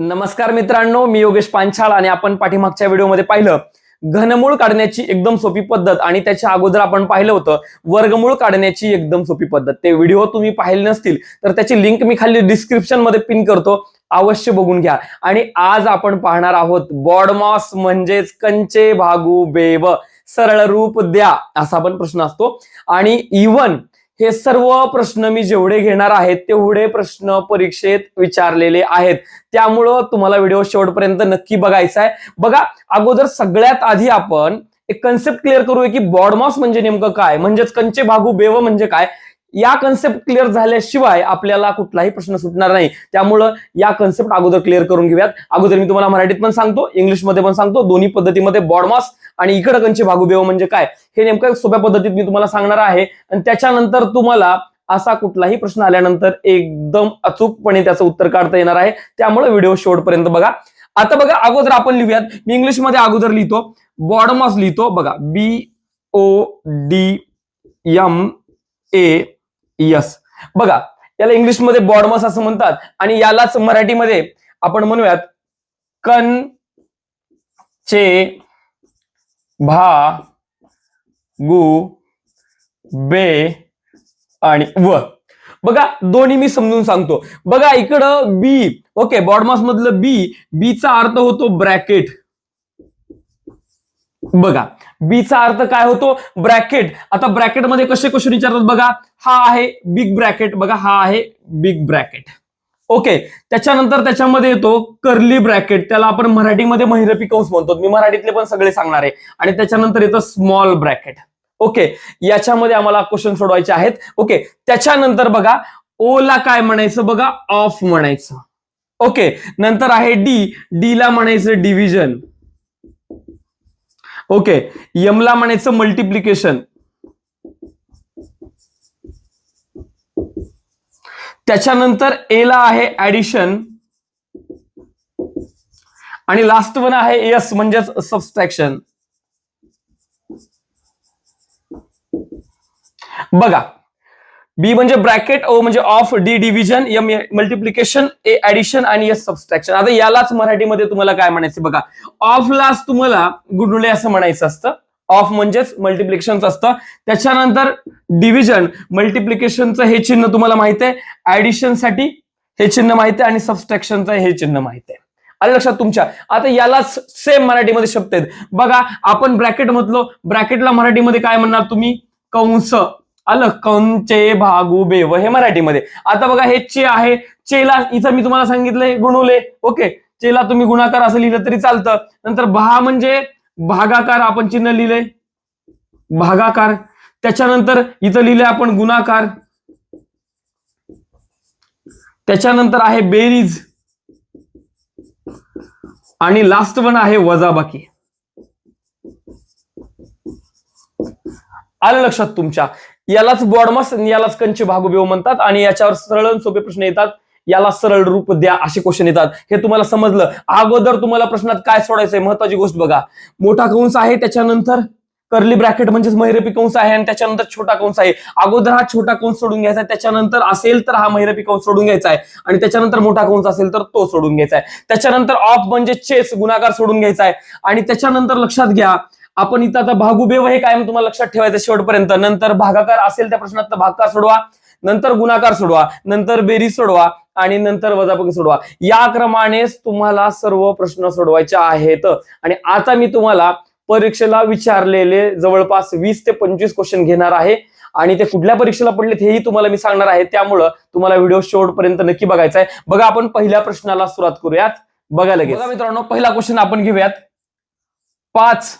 नमस्कार मित्रांनो मी योगेश पांचाळ आणि आपण पाठीमागच्या व्हिडिओमध्ये पाहिलं घनमूळ काढण्याची एकदम सोपी पद्धत आणि त्याच्या अगोदर आपण पाहिलं होतं वर्गमूळ काढण्याची एकदम सोपी पद्धत. ते व्हिडिओ तुम्ही पाहिले नसतील तर त्याची लिंक मी खाली डिस्क्रिप्शनमध्ये पिन करतो अवश्य बघून घ्या. आणि आज आपण पाहणार आहोत बॉडमॉस म्हणजेच कंचे भागू बेव सरळ रूप द्या असा पण प्रश्न असतो. आणि इवन हे सर्व प्रश्न मी जेवढे घेणार आहेत तेवढे प्रश्न परीक्षेत विचारलेले आहेत. त्यामुळं तुम्हाला व्हिडिओ शेवटपर्यंत नक्की बघायचा आहे बघा अगोदर सगळ्यात आधी आपण एक कन्सेप्ट क्लिअर करूया की बॉडमॉस म्हणजे नेमकं काय? म्हणजेच कंचे भागू बेव म्हणजे काय? या कन्सेप्ट क्लिअर झाल्याशिवाय आपल्याला कुठलाही प्रश्न सुटणार नाही. त्यामुळं या कन्सेप्ट अगोदर क्लिअर करून घेऊयात. अगोदर मी तुम्हाला मराठीत पण सांगतो इंग्लिशमध्ये पण सांगतो दोन्ही पद्धतीमध्ये बॉडमास आणि इकडं कंचे भागुबेव म्हणजे काय? हे नेमकं सोप्या पद्धतीत मी तुम्हाला सांगणार आहे. आणि त्याच्यानंतर तुम्हाला असा कुठलाही प्रश्न आल्यानंतर एकदम अचूकपणे त्याचं उत्तर काढता येणार आहे. त्यामुळे व्हिडिओ शेवटपर्यंत बघा. आता बघा अगोदर आपण लिहूयात. मी इंग्लिशमध्ये अगोदर लिहितो. बॉडमास लिहितो. बघा B O D M A S बघा याला इंग्लिशमध्ये बॉडमॉस असं म्हणतात आणि यालाच मराठीमध्ये आपण म्हणूयात कन चे भा गु बे आणि व. बघा दोन्ही मी समजून सांगतो. बघा इकडं बी ओके बॉडमास मधलं बी बीचा अर्थ होतो ब्रॅकेट. बघा बीचा अर्थ काय होतो? ब्रॅकेट आता ब्रॅकेटमध्ये कसे क्वेश्चन विचारतात बघा. हा आहे बिग ब्रॅकेट बघा हा आहे बिग ब्रॅकेट ओके त्याच्यानंतर त्याच्यामध्ये येतो कर्ली ब्रॅकेट त्याला आपण मराठीमध्ये महिरपी कंस म्हणतो. मी मराठीतले पण सगळे सांगणार आहे. आणि त्याच्यानंतर येतं स्मॉल ब्रॅकेट ओके याच्यामध्ये आम्हाला क्वेश्चन सोडवायचे आहेत. ओके त्याच्यानंतर बघा ओला काय म्हणायचं? बघा ऑफ म्हणायचं. ओके नंतर आहे डी डी ला म्हणायचं डिव्हिजन ओके. यमला म्हणायचं मल्टिप्लिकेशन त्याच्यानंतर एला आहे ऍडिशन आणि लास्ट वन आहे एस म्हणजेच सबस्ट्रॅक्शन बघा बी म्हणजे ब्रॅकेट ओ म्हणजे of D division M multiplication A addition आणि एस सबस्ट्रॅक्शन आता यालाच मराठीमध्ये तुम्हाला काय म्हणायचं बघा. ऑफलाच तुम्हाला गुडुले असं म्हणायचं असतं. ऑफ म्हणजेच मल्टिप्लिकेशनचं असतं. त्याच्यानंतर डिव्हिजन मल्टिप्लिकेशनचं हे चिन्ह तुम्हाला माहीत आहे. ऍडिशनसाठी हे चिन्ह माहिती आहे आणि सबस्ट्रॅक्शनचं हे चिन्ह माहिती आहे. आलं लक्षात तुमच्या? आता यालाच सेम मराठीमध्ये शब्द आहेत. बघा आपण ब्रॅकेट म्हटलो ब्रॅकेटला मराठीमध्ये काय म्हणणार तुम्ही? कंस. आलं चे भागू बेव हे मराठीमध्ये. आता बघा हे चे आहे. चेला इथं मी तुम्हाला सांगितलंय गुणवले ओके. चेला तुम्ही गुणाकार असं लिहिलं तरी चालतं. नंतर भा म्हणजे भागाकार आपण चिन्ह लिहिलंय. भागाकार. त्याच्यानंतर इथं लिहिलंय आपण गुणाकार. त्याच्यानंतर आहे बेरीज. आणि लास्ट वन आहे वजाबाकी. आलं लक्षात तुमच्या. यालाच बॉडमस यालाच कंचे भागोबेव म्हणतात आणि याच्यावर सरळ आणि सोपे प्रश्न येतात. याला सरळ रूप द्या असे क्वेश्चन येतात. हे तुम्हाला समजलं? अगोदर तुम्हाला प्रश्नात काय सोडायचंय? महत्वाची गोष्ट बघा. मोठा कंस आहे त्याच्यानंतर? कर्ली ब्रॅकेट म्हणजेच महिरपी कंस आहे आणि त्याच्यानंतर छोटा कंस आहे. अगोदर हा छोटा कंस सोडून घ्यायचा आहे. त्याच्यानंतर असेल तर हा महिरपी कंस सोडून घ्यायचा आहे. आणि त्याच्यानंतर मोठा कंस असेल तर तो सोडून घ्यायचा आहे. त्याच्यानंतर ऑफ म्हणजे चेस गुणाकार सोडून घ्यायचा आहे. आणि त्याच्यानंतर लक्षात घ्या आपण इथं आता भागुबेव हे काय तुम्हाला लक्षात ठेवायचं शेवटपर्यंत. नंतर भागाकार असेल त्या प्रश्नात भागाकार सोडवा नंतर गुणाकार सोडवा नंतर बेरीज सोडवा आणि नंतर वजापकी सोडवा. या क्रमानेच तुम्हाला सर्व प्रश्न सोडवायचे आहेत. आणि आता मी तुम्हाला परीक्षेला विचारलेले जवळपास वीस ते पंचवीस क्वेश्चन घेणार आहे. आणि ते कुठल्या परीक्षेला पडलेत हेही तुम्हाला मी सांगणार आहे. त्यामुळं तुम्हाला व्हिडिओ शेवटपर्यंत नक्की बघायचा आहे. बघा आपण पहिल्या प्रश्नाला सुरुवात करूयात. बघा लगेच. मित्रांनो पहिला क्वेश्चन आपण घेऊयात. पाच.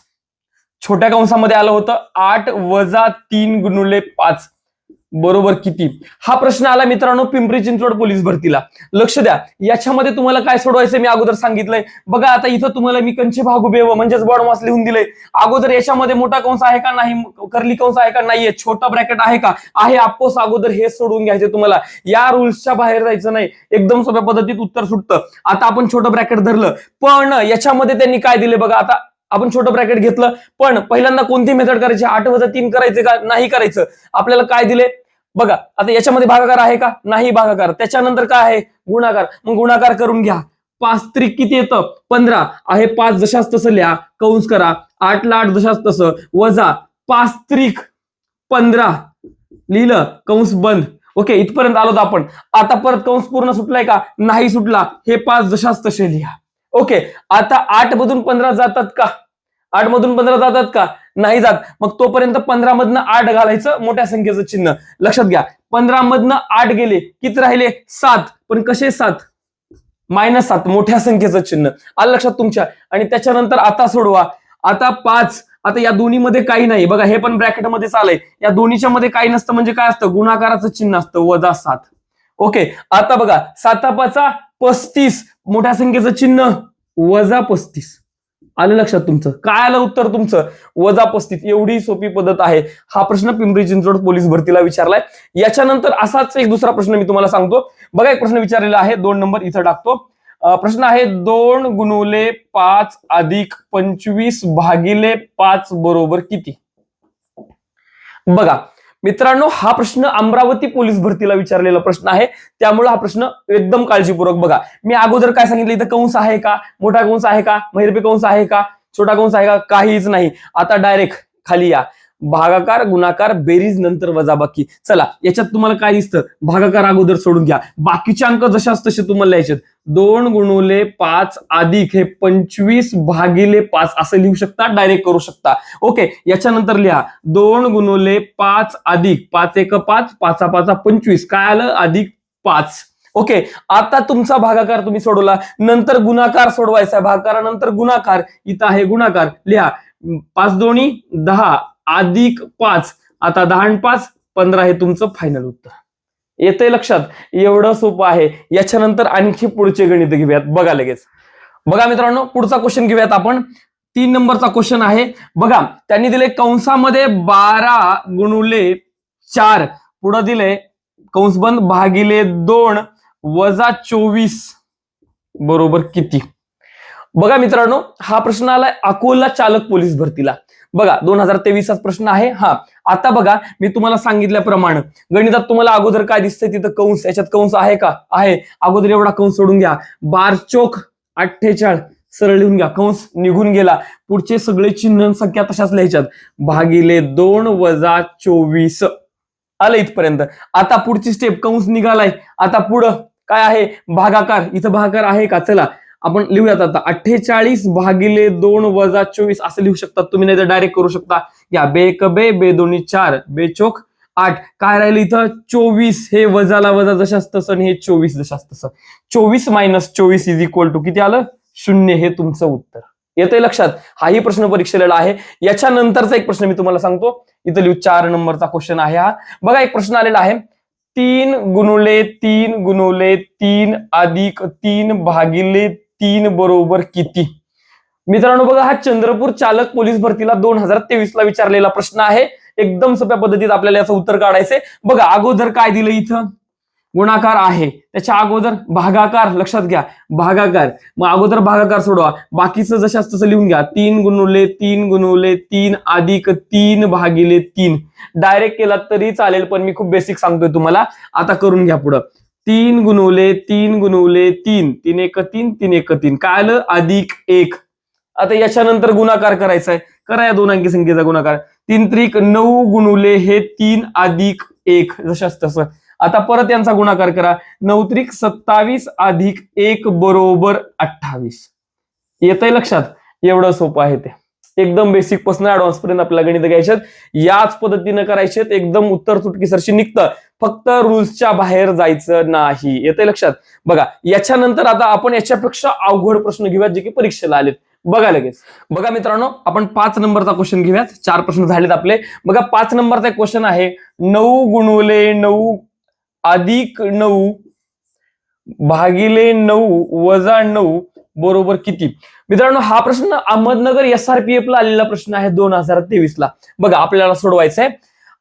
छोट्या कंसामध्ये आलं होतं. आठ वजा तीन गुणुले पाच. बरोबर किती? हा प्रश्न आला मित्रांनो पिंपरी चिंचवड पोलीस भरतीला. लक्ष द्या. याच्यामध्ये तुम्हाला काय सोडवायचं मी अगोदर सांगितलंय. बघा आता इथं तुम्हाला मी कंचे व म्हणजेच बॉडमास लिहून दिले अगोदर याच्यामध्ये मोठा कंस आहे का नाही कर्ली कंस आहे का नाहीये छोटा ब्रॅकेट आहे का? आहे आपकोस अगोदर हे सोडून घ्यायचे तुम्हाला. या रुल्सच्या बाहेर जायचं नाही. एकदम सोप्या पद्धतीत उत्तर सुटतं. आता आपण छोटं ब्रॅकेट धरलं. पण याच्यामध्ये त्यांनी काय दिले बघा आता आपण छोटं ब्रॅकेट घेतलं पण पहिल्यांदा कोणती मेथड करायची? आठ वजा तीन करायचे का? नाही करायचं. आपल्याला काय दिले? बघा आता याच्यामध्ये भागाकार आहे का? नाही भागाकार. त्याच्यानंतर काय आहे? गुणाकार. मग गुणाकार करून घ्या. पाच त्रिक किती येतं? पंधरा. आहे पाच जशाच तसं लिहा. कंस करा. आठला आठ जशाच तसं वजा पाच त्रिक पंधरा. लिहिलं? कंस बंद. ओके इथपर्यंत आलो आपण. आता परत कंस पूर्ण सुटलाय का? नाही सुटला. हे पाच जशाच तसे लिहा. ओके आता आठ मधून पंधरा जातात का? आठ मधून पंधरा जातात का? नाही जात. मग तोपर्यंत पंधरा मधनं आठ घालायचं मोठ्या संख्येचं चिन्ह. लक्षात घ्या पंधरा मधनं आठ गेले किती राहिले? सात. पण कसे सात? मायनस सात मोठ्या संख्येचं चिन्ह. आलं लक्षात तुमच्या? आणि त्याच्यानंतर आता सोडवा. आता पाच आता या दोन्हीमध्ये काही नाही. बघा हे पण ब्रॅकेटमध्येच चालय या दोन्हीच्या मध्ये काही नसतं म्हणजे काय असतं? गुणाकाराचं चिन्ह असतं वजा सात. ओके आता बघा सातापाचा पस्तीस. मोठ्या संख्येचं चिन्ह वजा पस्तीस. आलं लक्षात तुमचं? काय आलं उत्तर तुमचं? वजा पस्तीस. एवढी सोपी पद्धत आहे. हा प्रश्न पिंपरी चिंचवड पोलीस भरतीला विचारलाय. याच्यानंतर असाच एक दुसरा प्रश्न मी तुम्हाला सांगतो. बघा एक प्रश्न विचारलेला आहे. दोन नंबर इथं टाकतो. प्रश्न आहे दोन गुणुले पाच अधिक पंचवीस भागिले पाच बरोबर किती? बघा मित्रांनो हा प्रश्न अमरावती पोलीस भरतीला विचारलेला प्रश्न आहे. त्यामुळे हा प्रश्न एकदम काळजीपूर्वक बघा. मी अगोदर काय सांगितलं? इथं कंस आहे का? मोठा कंस आहे का? महिरपी कंस आहे का? छोटा कंस आहे का? काहीच नाही. आता डायरेक्ट खाली या. भागाकार गुणाकार बेरीज नंतर वजाबाकी. चला याच्यात तुम्हाला काय दिसतं? भागाकार अगोदर सोडून घ्या. बाकीचे अंक जशाच तसे तुम्हाला लिहायचे दोन गुणुले पाच अधिक हे पंचवीस भागिले पाच असं लिहू शकता डायरेक्ट करू शकता. ओके याच्यानंतर लिहा. दोन गुणुले पाच अधिक पाच एक पाच पाचा पाचा पंचवीस. काय आलं? अधिक पाच. ओके आता तुमचा भागाकार तुम्ही सोडवला. नंतर गुणाकार सोडवायचा भागाकारानंतर गुणाकार. इथं आहे गुणाकार. लिहा. पाच दोन्ही दहा. अधिक पाच. आता दहा आणि पाच पंधरा हे तुमचं फायनल उत्तर. येतंय लक्षात? एवढं सोपं आहे. याच्यानंतर आणखी पुढचे गणित घेऊयात. बघा लगेच. बघा मित्रांनो पुढचा क्वेश्चन घेऊयात आपण. तीन नंबरचा क्वेश्चन आहे. बघा त्यांनी दिले कंसामध्ये बारा गुणुले चार. पुढं दिले कंसबंद भागिले दोन वजा चोवीस. बरोबर किती? बघा मित्रांनो हा प्रश्न आलाय अकोला चालक पोलीस भरतीला. बघा दोन हजार तेवीसचा प्रश्न आहे. हा आता बघा मी तुम्हाला सांगितल्याप्रमाणे गणितात तुम्हाला अगोदर काय दिसतंय? तिथं कंस याच्यात कंस आहे का? आहे. अगोदर एवढा कंस सोडून घ्या. बार चोक अठ्ठेचाळीस सरळ लिहून घ्या. कंस निघून गेला. पुढचे सगळे चिन्ह संख्या तशाच लिहायच्यात. भागिले दोन वजा चोवीस. आलं इथपर्यंत. आता पुढची स्टेप कंस निघालाय. आता पुढं काय आहे? भागाकार. इथं भागाकार आहे का? चला. आपण लिहूयात आता अठ्ठेचाळीस भागिले दोन वजा चोवीस असं लिहू शकता तुम्ही नाही तर डायरेक्ट करू शकता. या बे एक बे बे दोन्ही चार बे चोक आठ. काय राहिलं इथं? चोवीस हे वजाला वजा जशाच तसं आणि हे चोवीस जशाच तसं चोवीस मायनस चोवीस इज इक्वल टू किती आलं? शून्य हे तुमचं उत्तर. येतंय लक्षात? हाही प्रश्न परीक्षेला आहे. याच्यानंतरचा एक प्रश्न मी तुम्हाला सांगतो. इथं लिहू चार नंबरचा क्वेश्चन आहे हा. बघा एक प्रश्न आलेला आहे. तीन गुणुले तीन गुणुले तीन अधिक तीन भागिले तीन बरोबर किती? मित्रांनो बघा हा चंद्रपूर चालक पोलीस भरतीला दोन हजार तेवीस ला विचारलेला प्रश्न आहे. एकदम सोप्या पद्धतीत आपल्याला याचं उत्तर काढायचंय. बघा अगोदर काय दिलं इथं? गुणाकार आहे. त्याच्या अगोदर भागाकार लक्षात घ्या. भागाकार. मग अगोदर भागाकार सोडवा. बाकीचं जशाच तसं लिहून घ्या. तीन गुणवले तीन गुणवले तीन अधिक तीन भागिले तीन. डायरेक्ट केला तरी चालेल पण मी खूप बेसिक सांगतोय तुम्हाला. आता करून घ्या पुढं. तीन गुणवले तीन गुणवले तीन. तीन एक तीन तीन एक तीन. काय आलं? अधिक एक. आता याच्यानंतर गुणाकार करायचा आहे करा या दोन अंकी संख्येचा गुणाकार. तीन त्रिक नऊ गुणवले हे तीन अधिक एक. जशाच तसं. आता परत यांचा गुणाकार करा. नऊ त्रिक सत्तावीस अधिक एक बरोबर अठ्ठावीस. येतंय लक्षात? एवढं सोपं आहे ते. एकदम बेसिकपासून ऍडव्हान्स पर्यंत आपल्याला गणित घ्यायचे याच पद्धतीनं करायचे एकदम उत्तर चुटकीसरशी निघतं. फक्त रुल्सच्या बाहेर जायचं नाही. येते लक्षात? बघा याच्यानंतर आता आपण याच्यापेक्षा अवघड प्रश्न घेऊयात जे की परीक्षेला आलेत. बघा लगेच. बघा मित्रांनो आपण पाच नंबरचा क्वेश्चन घेऊयात. चार प्रश्न झालेत आपले. बघा पाच नंबरचा एक क्वेश्चन आहे. नऊ गुणवले नऊ अधिक नऊ भागिले नऊ वजा नऊ बरोबर किती? मित्रांनो हा प्रश्न अहमदनगर एसआरपीएफ ला आलेला प्रश्न आहे दोन हजार तेवीस ला. बघा आपल्याला सोडवायचा आहे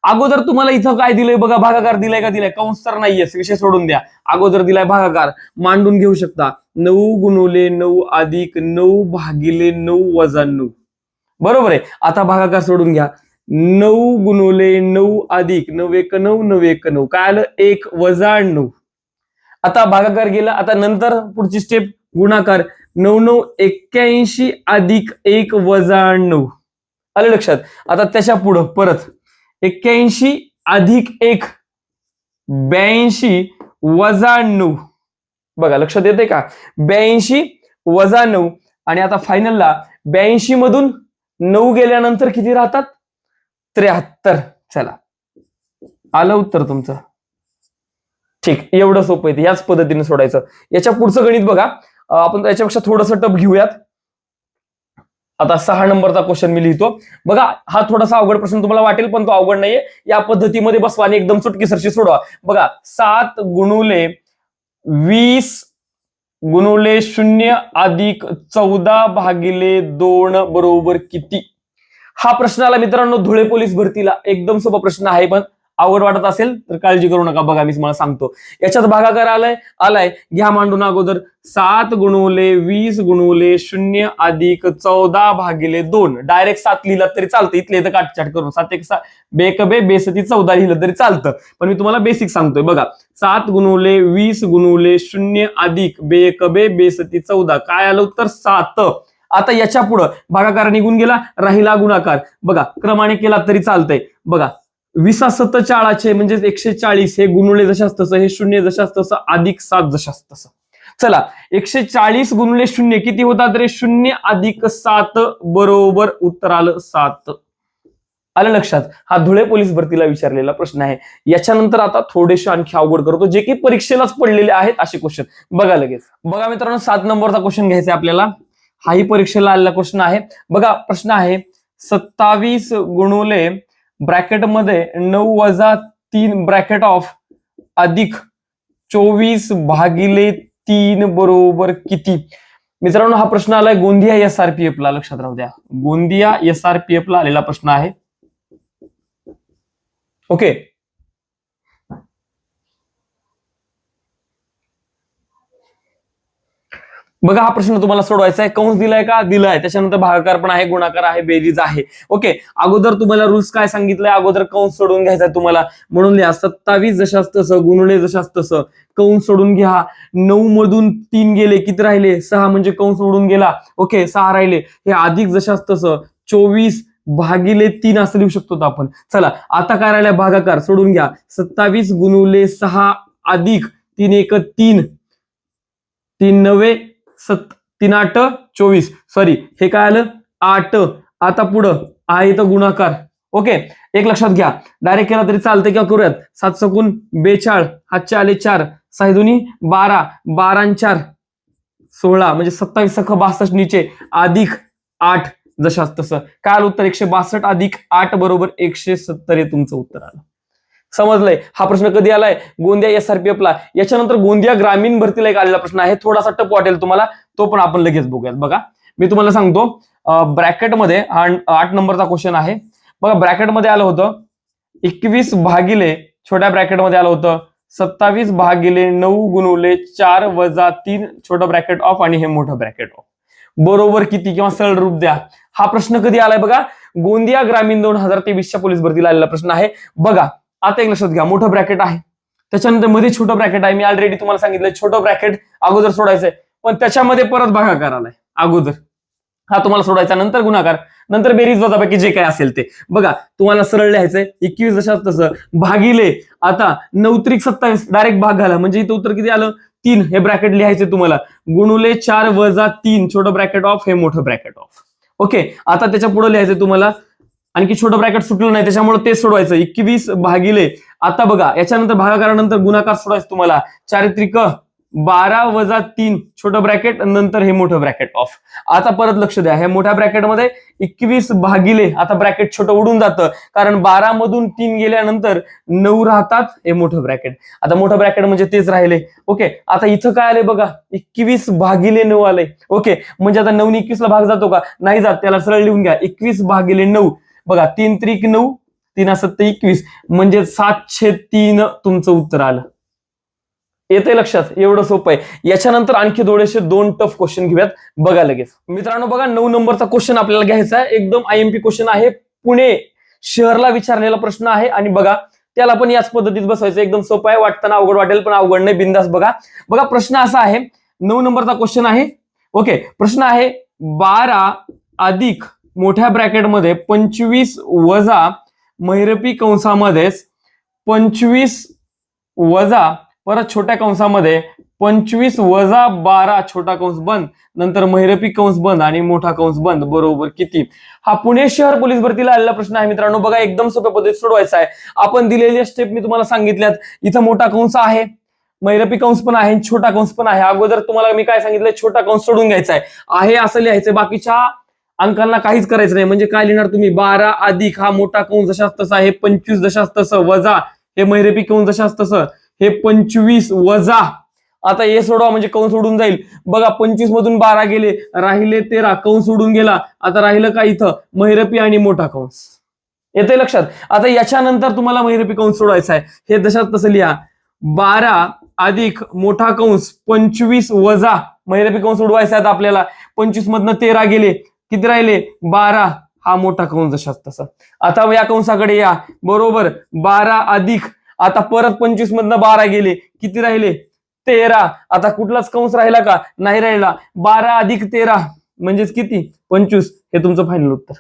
अगोदर तुम्हाला इथं काय दिलंय बघा भागाकार दिलाय का दिलाय? कंस तर नाहीये विषय सोडून द्या. अगोदर दिलाय भागाकार. मांडून घेऊ शकता. नऊ गुणवले नऊ अधिक नऊ भागिले नऊ वजा नऊ. बरोबर आहे. आता भागाकार सोडून घ्या. नऊ गुणवले नऊ अधिक नऊ एक नऊ नऊ एक नऊ. काय आलं? एक वजा नऊ. आता भागाकार गेला. आता नंतर पुढची स्टेप गुणाकार. नऊ नऊ एक्क्याऐंशी अधिक एक वजा नऊ. आलं लक्षात? आता त्याच्या पुढं परत. एक्क्याऐंशी अधिक एक ब्याऐंशी वजा नऊ. बघा लक्षात येते का? ब्याऐंशी वजा नऊ. आणि आता फायनलला ब्याऐंशी मधून नऊ गेल्यानंतर किती राहतात? त्र्याहत्तर. चला. आलं उत्तर तुमचं. ठीक एवढं सोपं आहे याच पद्धतीने सोडायचं. याच्या पुढचं गणित बघा. आपण त्याच्यापेक्षा थोडंसं टप घेऊयात. आता सहा नंबरचा क्वेश्चन मी लिहितो. बघा हा थोडासा अवघड प्रश्न तुम्हाला वाटेल पण तो अवघड नाहीये. या पद्धतीमध्ये बसवा आणि एकदम चुटकीसरशी सोडवा. बघा सात गुणुले वीस गुणुले शून्य अधिक चौदा भागिले दोन बरोबर किती? हा प्रश्न आला मित्रांनो धुळे पोलीस भरतीला. एकदम सोपा प्रश्न आहे पण आवड वाटत असेल तर काळजी करू नका. बघा मी तुम्हाला सांगतो. याच्यात भागाकार आलाय आलाय. घ्या मांडून अगोदर सात गुणवले वीस गुणवले शून्य अधिक चौदा भागिले दोन. डायरेक्ट सात लिहिलं तरी चालतं. इथले इथं काटछाट करून सात एक सात बेकबे बेसती चौदा लिहिलं तरी चालतं. पण मी तुम्हाला बेसिक सांगतोय. बघा सात गुणवले वीस गुणवले शून्य अधिक बेकबे बेसती चौदा. काय आलं उत्तर? सात. आता याच्या पुढं भागाकार निघून गेला राहिला गुणाकार. बघा क्रमाने केला तरी चालतंय. बघा विसा सत्तचाळाचे म्हणजे एकशे चाळीस हे गुणुले जशास तसं हे शून्य जशास तसं अधिक सात जशास तसं चला एकशे चाळीस गुणुले शून्य किती होतात रे? शून्य अधिक सात बरोबर उत्तर आलं सात. आलं लक्षात? हा धुळे पोलीस भरतीला विचारलेला प्रश्न आहे. याच्यानंतर आता थोडेसे आणखी अवघड करतो. जे की परीक्षेलाच पडलेले आहेत असे क्वेश्चन बघा लगेच. बघा मित्रांनो सात नंबरचा क्वेश्चन घ्यायचा आपल्याला. हाही परीक्षेला आलेला क्वेश्चन आहे. बघा प्रश्न आहे सत्तावीस गुणुले ब्रॅकेटमध्ये नऊ वजा तीन ब्रॅकेट ऑफ अधिक चोवीस भागिले तीन बरोबर किती? मित्रांनो हा प्रश्न आलाय Gondia S R P F ला. लक्षात राहू द्या. Gondia S R P F ला आलेला प्रश्न आहे. ओके. बघा हा प्रश्न तुम्हाला सोडवायचा आहे. कंस दिलाय का? दिलाय. त्याच्यानंतर भागाकार पण आहे गुणाकार आहे बेरीज आहे. ओके अगोदर तुम्हाला रुल्स काय सांगितलंय? अगोदर कंस सोडून घ्यायचा आहे तुम्हाला. म्हणून लिहा सत्तावीस जशास तसं गुणुले जशास तसं कंस सोडून घ्या. नऊ मधून तीन गेले किती राहिले? सहा म्हणजे कंस सोडून गेला. ओके सहा राहिले. हे अधिक जशास तसं चोवीस भागिले तीन असं लिहू शकतो आपण. चला आता काय राहिलं भागाकार सोडून घ्या. सत्तावीस गुणुले सहा अधिक तीन एक तीन. तीन नवे सत तीन आठ चोवीस. सॉरी हे काय आलं? आठ. आता पुढं. आहे इथं गुणाकार. ओके एक लक्षात घ्या. डायरेक्ट केला तरी चालतंय किंवा करूयात? सात सकून बेचाळ. हातचे आले चार. साहेदुनी बारा. बारा चार. सोळा. म्हणजे सत्तावीस सख बासष्ट नीचे. अधिक आठ. जशाच तसं. काय आलं उत्तर? एकशे बासष्ट अधिक आठ बरोबर एकशे सत्तर हे तुमचं उत्तर आलं. समजलंय. हा प्रश्न कधी आलाय? गोंदिया एसआरपीएफला याच्यानंतर गोंदिया ग्रामीण भरतीला एक आलेला प्रश्न आहे. थोडासा टप वाटेल तुम्हाला तो पण आपण लगेच बघूयात. बघा मी तुम्हाला सांगतो ब्रॅकेटमध्ये हा आठ नंबरचा क्वेश्चन आहे. बघा ब्रॅकेटमध्ये आलं होतं एकवीस भागिले छोट्या ब्रॅकेटमध्ये आलं होतं सत्तावीस भागिले नऊ गुणवले चार वजा तीन छोटं ब्रॅकेट ऑफ आणि हे मोठं ब्रॅकेट ऑफ बरोबर किती किंवा सरळ रूप द्या. हा प्रश्न कधी आलाय बघा? गोंदिया ग्रामीण दोन हजार तेवीसच्या पोलीस भरतीला आलेला प्रश्न आहे. बघा आता एक लक्षात घ्या मोठं ब्रॅकेट आहे. त्याच्यानंतरमध्ये छोटं ब्रॅकेट आहे. मी ऑलरेडी तुम्हाला सांगितलं छोटं ब्रॅकेट अगोदर सोडायचंय. पण त्याच्यामध्ये परत भागाकार आलाय अगोदर. हा तुम्हाला सोडायचा नंतर गुणाकार नंतर बेरीज वजापैकी जे काय असेल ते. बघा तुम्हाला सरळ लिहायचंय एकवीस जशात तसं. भागिले आता नऊ त्रिक सत्तावीस डायरेक्ट भाग घाला. म्हणजे इथं उत्तर किती आलं? तीन. हे ब्रॅकेट लिहायचे तुम्हाला. गुणुले चार वजा तीन. छोटं ब्रॅकेट ऑफ हे मोठं ब्रॅकेट ऑफ ओके आता त्याच्या पुढे लिहायचं तुम्हाला आणखी छोटं ब्रॅकेट सुटलं नाही त्याच्यामुळे ते सोडवायचं. एकवीस भागिले आता बघा याच्यानंतर भागाकारानंतर गुणाकार सोडायचं तुम्हाला. चारित्रिक बारा वजा तीन छोटं ब्रॅकेट नंतर हे मोठं ब्रॅकेट ऑफ आता परत लक्ष द्या हे मोठ्या ब्रॅकेटमध्ये एकवीस भागिले आता ब्रॅकेट छोटं उडून जातं. कारण बारा मधून तीन गेल्यानंतर नऊ राहतात हे मोठं ब्रॅकेट आता मोठं ब्रॅकेट म्हणजे तेच राहिले. ओके आता इथं काय आले बघा एकवीस भागिले नऊ आले ओके म्हणजे आता नऊ एकवीस ला भाग जातो का? नाही जात त्याला सरळ लिहून घ्या. एकवीस भागिले नऊ बघा तीन त्रिक नऊ तीन सत्त एकवीस. म्हणजे सातशे तीन तुमचं उत्तर आलं. येते लक्षात? एवढं सोपं आहे. याच्यानंतर आणखी थोडेसे दोन टफ क्वेश्चन घेऊयात. बघा लगेच. मित्रांनो बघा नऊ नंबरचा क्वेश्चन आपल्याला घ्यायचा आहे. एकदम आय एम पी क्वेश्चन आहे. पुणे शहरला विचारलेला प्रश्न आहे. आणि बघा त्याला पण याच पद्धतीत बसवायचं. एकदम सोपं आहे. वाटताना अवघड वाटेल पण अवघड नाही. बिंदास बघा. बघा प्रश्न असा आहे. नऊ नंबरचा क्वेश्चन आहे. ओके प्रश्न आहे बारा अधिक मोठ्या ब्रॅकेटमध्ये पंचवीस वजा महिरपी कंसामध्येच पंचवीस वजा परत छोट्या कंसामध्ये पंचवीस वजा बारा छोटा कंस बंद नंतर महिरपी कंस बंद आणि मोठा कंस बंद बरोबर किती? हा पुणे शहर पोलीस भरतीला आलेला प्रश्न आहे मित्रांनो बघा एकदम सोप्या पद्धतीत सोडवायचा आहे. आपण दिलेले स्टेप मी तुम्हाला सांगितल्यात इथं मोठा कंस आहे मैरपी कंस पण आहे छोटा कंस पण आहे. अगोदर तुम्हाला मी काय सांगितलं छोटा कंस सोडून घ्यायचा आहे. आहे असं लिहायचं बाकीच्या अंकांना काहीच करायचं नाही. म्हणजे काय लिहिणार तुम्ही? बारा अधिक हा मोठा कंस जशास तसा हे पंचवीस जशाच तसं वजा. हे मैरपी कंस जशास तसं हे पंचवीस वजा. आता हे सोडवा म्हणजे कंस उडून जाईल. बघा पंचवीस मधून बारा गेले. राहिले तेरा. कंस उडून गेला. आता राहिलं का इथं? महिरपी आणि मोठा कंस. येते लक्षात? आता याच्यानंतर तुम्हाला महिरपी कंस सोडवायचा आहे. हे जशात तसं लिहा. बारा अधिक मोठा कंस पंचवीस वजा. महिरपी कंस सोडवायचा आहे आपल्याला. पंचवीस मधनं तेरा गेले. किती राहिले? बारा. हा मोठा कंस जशाच तसा. आता या कंसाकडे या. बरोबर. बारा अधिक. आता परत पंचवीस मधनं बारा गेले. किती राहिले? तेरा. आता कुठलाच कंस राहिला का? नाही राहिला. बारा अधिक तेरा. म्हणजेच किती? पंचवीस. हे तुमचं फायनल उत्तर.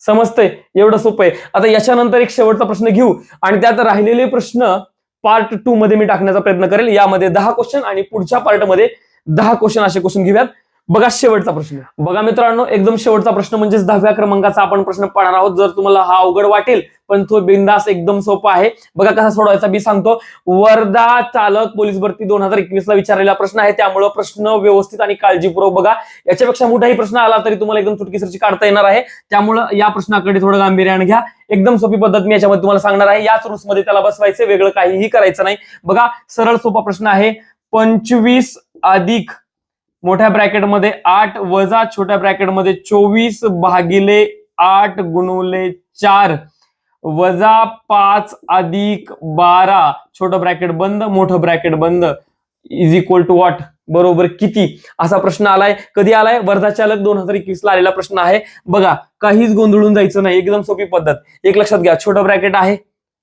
समजतंय? एवढं सोपं आहे. आता याच्यानंतर एक शेवटचा प्रश्न घेऊ. आणि त्यात राहिलेले प्रश्न पार्ट टू मध्ये मी टाकण्याचा प्रयत्न करेल. यामध्ये दहा क्वेश्चन आणि पुढच्या पार्टमध्ये दहा क्वेश्चन असे क्वेश्चन घेऊयात. बघा शेवटचा प्रश्न. बघा मित्रांनो एकदम शेवटचा प्रश्न म्हणजेच दहाव्या क्रमांकाचा आपण प्रश्न पाहणार आहोत. जर तुम्हाला हा अवघड वाटेल पण तो बिंदास एकदम सोपा आहे. बघा कसा सोडवायचा मी सांगतो. वर्धा चालक पोलीस भरती दोन हजार एकवीस ला विचारलेला प्रश्न आहे. त्यामुळे प्रश्न व्यवस्थित आणि काळजीपूर्वक बघा. याच्यापेक्षा मोठाही प्रश्न आला तरी तुम्हाला एकदम चुटकीसरची काढता येणार आहे. त्यामुळं या प्रश्नाकडे थोडं गांभीर्याने घ्या. एकदम सोपी पद्धत मी याच्यामध्ये तुम्हाला सांगणार आहे. याच रूसमध्ये त्याला बसवायचं वेगळं काहीही करायचं नाही. बघा सरळ सोपा प्रश्न आहे. पंचवीस अधिक मोठ्या ब्रॅकेटमध्ये आठ वजा छोट्या ब्रॅकेटमध्ये चोवीस भागिले आठ गुणवले चार. वजा पाच अधिक बारा. छोटं ब्रॅकेट बंद मोठं ब्रॅकेट बंद. इज इक्वल टू वॉट बरोबर किती? असा प्रश्न आलाय. कधी आलाय? वर्धा चालक दोन हजार एकवीस ला आलेला प्रश्न आहे. बघा काहीच गोंधळून जायचं नाही. एकदम सोपी पद्धत. एक लक्षात घ्या छोटं ब्रॅकेट आहे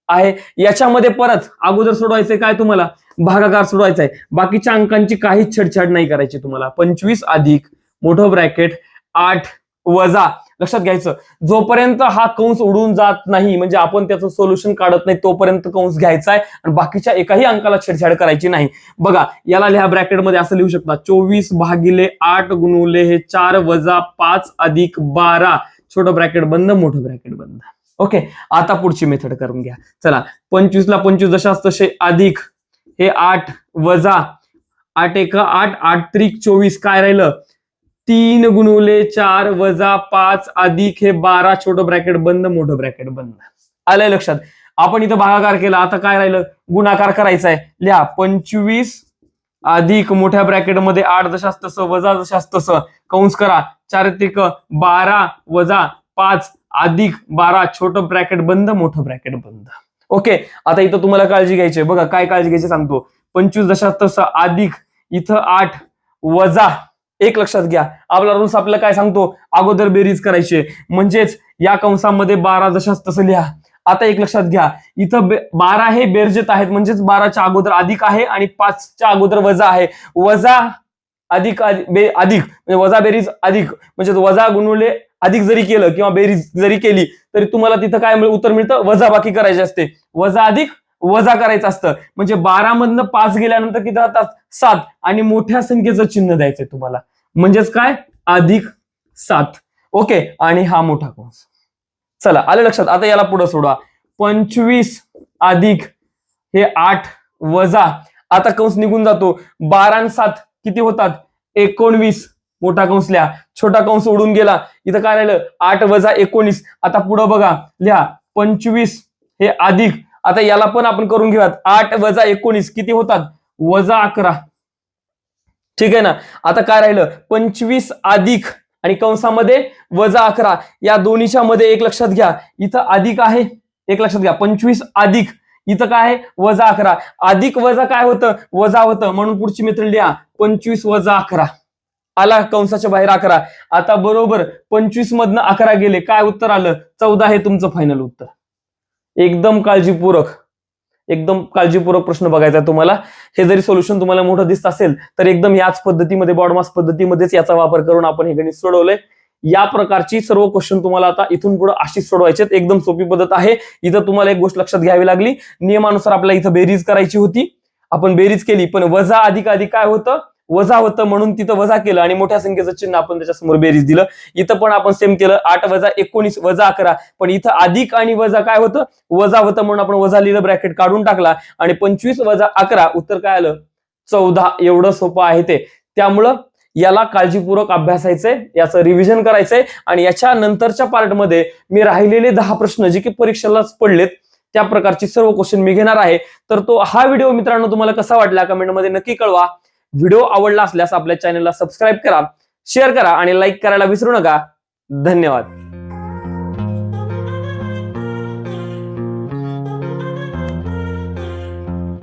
आहे. याच्यामध्ये परत अगोदर सोडवायचंय काय तुम्हाला? भागाकार सोडवायचा आहे बाकीच्या अंकांची काहीच छेडछाड नाही करायची तुम्हाला. पंचवीस अधिक मोठं ब्रॅकेट आठ वजा. लक्षात घ्यायचं. जोपर्यंत हा कंस उडून जात नाही म्हणजे आपण त्याचं सोल्युशन काढत नाही तोपर्यंत कंस घ्यायचा आहे आणि बाकीच्या एकाही अंकाला छेडछाड करायची नाही. बघा याला लिहा ब्रॅकेटमध्ये असं लिहू शकता. चोवीस भागिले आठ गुणुले हे चार वजा पाच अधिक बारा. छोटं ब्रॅकेट बंद मोठं ब्रॅकेट बंद. ओके आता पुढची मेथड करून घ्या. चला पंचवीसला पंचवीस जशाच तसे अधिक. हे आठ वजा आठ एक आठ आठ त्रिक चोवीस काय राहिलं? तीन गुणवले चार वजा पाच अधिक हे बारा छोटं ब्रॅकेट बंद मोठं ब्रॅकेट बंद. आलंय लक्षात? आपण इथं भागाकार केला आता काय राहिलं? गुणाकार करायचा आहे लिहा पंचवीस अधिक मोठ्या ब्रॅकेटमध्ये आठ जशाच तसं वजा जशाच तसं. कंस करा चार त्रिक बारा वजा पाच अधिक बारा छोटं ब्रॅकेट बंद मोठं ब्रॅकेट बंद. ओके आता इथं तुम्हाला काळजी घ्यायची आहे. बघा काय काळजी घ्यायची सांगतो. पंचवीस जशात अधिक इथं आठ वजा एक लक्षात घ्या. आपला रूल्स आपल्याला काय सांगतो? अगोदर बेरीज करायचे. म्हणजेच या कंसामध्ये बारा जशाच तसं लिहा. आता एक लक्षात घ्या. इथं बे- बारा हे बेरजेत आहेत. म्हणजेच बाराच्या अगोदर अधिक आहे आणि पाचच्या अगोदर वजा आहे. वजा अधिक अधिक बे- अधिक. म्हणजे वजा बेरीज अधिक. म्हणजे वजा गुणवले अधिक जरी केलं किंवा बेरीज जरी केली तरी तुम्हाला तिथं काय उत्तर मिळतं? वजा बाकी करायचे असते. वजा अधिक वजा करायचं असतं. म्हणजे बारा मधनं पाच गेल्यानंतर किती राहतात? सात. आणि मोठ्या संख्येचं चिन्ह द्यायचंय तुम्हाला. म्हणजेच काय? अधिक सात. ओके. आणि हा मोठा कंस. चला आलं लक्षात? आता याला पुढे सोडवा. पंचवीस अधिक हे आठ वजा. आता कंस निघून जातो. बारा सात किती होतात? एकोणवीस. मोठा कंस लिहा छोटा कंस उडून गेला. इथं काय राहिलं? आठ वजा एकोणीस. आता पुढं बघा. लिहा. पंचवीस हे अधिक. आता याला पण आपण करून घेऊयात. आठ वजा एकोणीस. किती होतात? वजा अकरा. ठीक आहे ना? आता काय राहिलं? पंचवीस अधिक आणि कंसामध्ये वजा अकरा. या दोन्हीच्या मध्ये एक लक्षात घ्या. इथं अधिक आहे. एक लक्षात घ्या. पंचवीस अधिक. इथं काय आहे? वजा अकरा. अधिक वजा काय होतं? वजा होतं. म्हणून पुढची मित्र लिहा. पंचवीस वजा अकरा. आला कंसाच्या बाहेर अकरा. आता बरोबर पंचवीस मधनं अकरा गेले. काय उत्तर आलं? चौदा हे तुमचं फायनल उत्तर. एकदम काळजीपूर्वक एकदम काळजीपूर्वक प्रश्न बघायचा तुम्हाला. हे जरी सोल्युशन तुम्हाला मोठं दिसत असेल तर एकदम याच पद्धतीमध्ये बॉडमास पद्धतीमध्येच याचा वापर करून आपण हे गणित सोडवलंय. या प्रकारची सर्व क्वेश्चन तुम्हाला आता इथून पुढे अशीच सोडवायचे आहेत. एकदम सोपी पद्धत आहे. इथं तुम्हाला एक गोष्ट लक्षात घ्यावी लागली. नियमानुसार आपल्याला इथं बेरीज करायची होती. आपण बेरीज केली पण वजा अधिक अधिक काय होतं? वजा होतं म्हणून तिथं वजा केलं आणि मोठ्या संख्येचं चिन्ह आपण त्याच्यासमोर बेरीज दिलं. इथं पण आपण सेम केलं. आठ वजा एकोणीस वजा अकरा. पण इथं अधिक आणि वजा काय होतं? वजा होतं म्हणून आपण वजा लिहिलं ब्रॅकेट काढून टाकला. आणि पंचवीस वजा अकरा उत्तर काय आलं? चौदा. एवढं सोपं आहे ते. त्यामुळं याला काळजीपूर्वक अभ्यासायचंय याचं रिव्हिजन करायचंय. आणि याच्या नंतरच्या पार्टमध्ये मी राहिलेले दहा प्रश्न जे की परीक्षेलाच पडलेत त्या प्रकारचे सर्व क्वेश्चन मी घेणार आहे. तर तो हा व्हिडिओ मित्रांनो तुम्हाला कसा वाटला? कमेंटमध्ये नक्की कळवा. व्हिडिओ आवडला असल्यास आपल्या चॅनलला सबस्क्राईब करा शेअर करा आणि लाईक करायला विसरू नका. धन्यवाद.